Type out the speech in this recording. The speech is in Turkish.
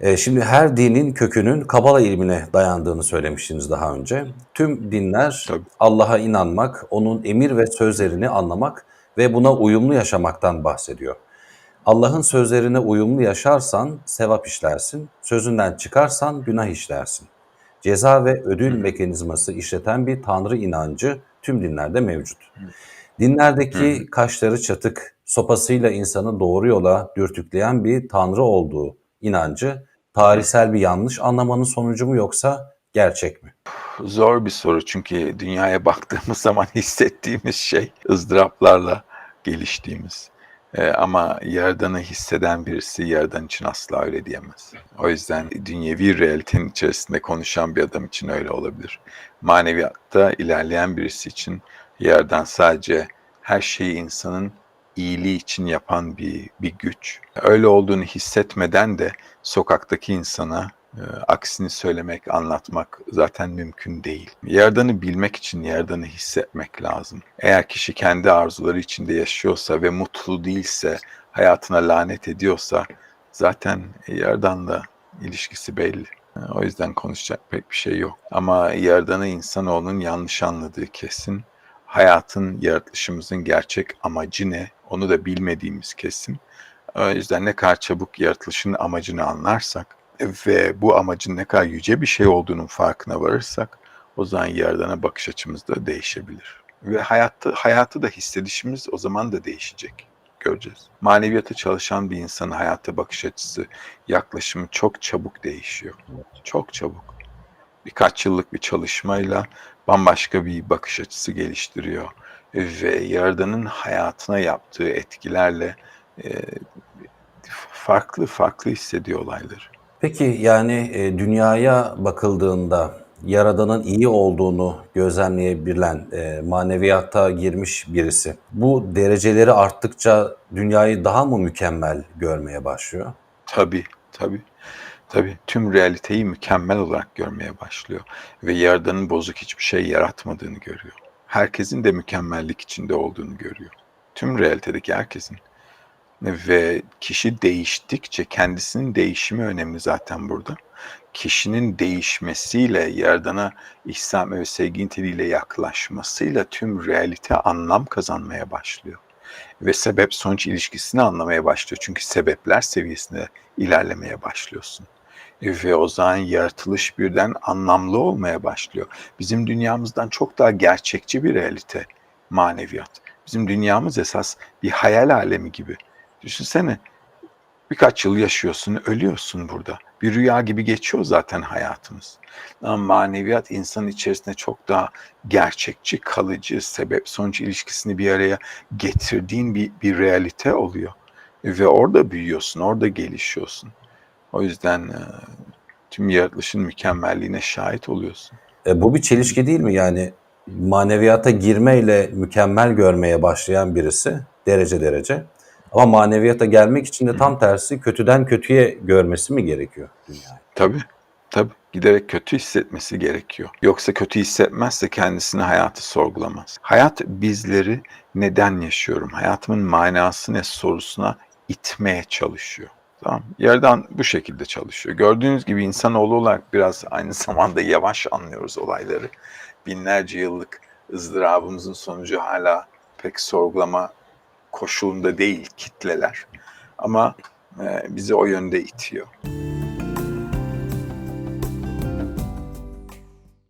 E, şimdi her dinin kökünün Kabala ilmine dayandığını söylemiştiniz daha önce. Tüm dinler. Allah'a inanmak, onun emir ve sözlerini anlamak ve buna uyumlu yaşamaktan bahsediyor. Allah'ın sözlerine uyumlu yaşarsan sevap işlersin, sözünden çıkarsan günah işlersin. Ceza ve ödül mekanizması işleten bir tanrı inancı tüm dinlerde mevcut. Dinlerdeki kaşları çatık, sopasıyla insanı doğru yola dürtükleyen bir tanrı olduğu inancı tarihsel bir yanlış anlamanın sonucu mu yoksa gerçek mi? Zor bir soru çünkü dünyaya baktığımız zaman hissettiğimiz şey ızdıraplarla geliştiğimiz. Ee, ama Yaradan'ı hisseden birisi Yaradan için asla öyle diyemez. O yüzden dünyevi realitenin içerisinde konuşan bir adam için öyle olabilir. Maneviyatta ilerleyen birisi için Yaradan sadece her şeyi insanın iyiliği için yapan bir, bir güç. Öyle olduğunu hissetmeden de sokaktaki insana e, aksini söylemek, anlatmak zaten mümkün değil. Yerdanı bilmek için yerdanı hissetmek lazım. Eğer kişi kendi arzuları içinde yaşıyorsa ve mutlu değilse, hayatına lanet ediyorsa zaten yerdanla ilişkisi belli. E, O yüzden konuşacak pek bir şey yok. Ama yerdanı insanoğlunun yanlış anladığı kesin. Hayatın, yaratılışımızın gerçek amacı ne? Onu da bilmediğimiz kesin. O yüzden ne kadar çabuk yaratılışın amacını anlarsak ve bu amacın ne kadar yüce bir şey olduğunun farkına varırsak o zaman yerdana bakış açımız da değişebilir. Ve hayatta, hayatı da hissedişimiz o zaman da değişecek. Göreceğiz. Maneviyata çalışan bir insanın hayata bakış açısı, yaklaşımı çok çabuk değişiyor. Çok çabuk. Birkaç yıllık bir çalışmayla bambaşka bir bakış açısı geliştiriyor. Ve Yaradan'ın hayatına yaptığı etkilerle e, farklı farklı hissediyor olayları. Peki yani e, dünyaya bakıldığında Yaradan'ın iyi olduğunu gözlemleyebilen, e, maneviyata girmiş birisi bu dereceleri arttıkça dünyayı daha mı mükemmel görmeye başlıyor? Tabii, tabii. Tabii tüm realiteyi mükemmel olarak görmeye başlıyor ve Yaradan'ın bozuk hiçbir şey yaratmadığını görüyor. Herkesin de mükemmellik içinde olduğunu görüyor. Tüm realitedeki herkesin. Ve kişi değiştikçe kendisinin değişimi önemli zaten burada. Kişinin değişmesiyle, Yaradan'a ihsan ve sevgi niteliğiyle yaklaşmasıyla tüm realite anlam kazanmaya başlıyor. Ve sebep sonuç ilişkisini anlamaya başlıyor. Çünkü sebepler seviyesinde ilerlemeye başlıyorsun. Ve o zaman yaratılış birden anlamlı olmaya başlıyor. Bizim dünyamızdan çok daha gerçekçi bir realite maneviyat. Bizim dünyamız esas bir hayal alemi gibi. Düşünsene birkaç yıl yaşıyorsun, ölüyorsun burada. Bir rüya gibi geçiyor zaten hayatımız. Ama maneviyat insanın içerisinde çok daha gerçekçi, kalıcı, sebep sonuç ilişkisini bir araya getirdiğin bir, bir realite oluyor. Ve orada büyüyorsun, orada gelişiyorsun. O yüzden e, tüm yaratılışın mükemmelliğine şahit oluyorsun. E, bu bir çelişki değil mi? Yani maneviyata girmeyle mükemmel görmeye başlayan birisi derece derece. Ama maneviyata gelmek için de tam tersi kötüden kötüye görmesi mi gerekiyor dünyayı? Tabii, tabii. Giderek kötü hissetmesi gerekiyor. Yoksa kötü hissetmezse kendisini hayatı sorgulamaz. Hayat bizleri neden yaşıyorum, hayatımın manası ne sorusuna itmeye çalışıyor. Tamam. Yerden bu şekilde çalışıyor. Gördüğünüz gibi insanoğlu olarak biraz aynı zamanda yavaş anlıyoruz olayları. Binlerce yıllık ızdırabımızın sonucu hala pek sorgulama koşulunda değil kitleler. Ama e, bizi o yönde itiyor.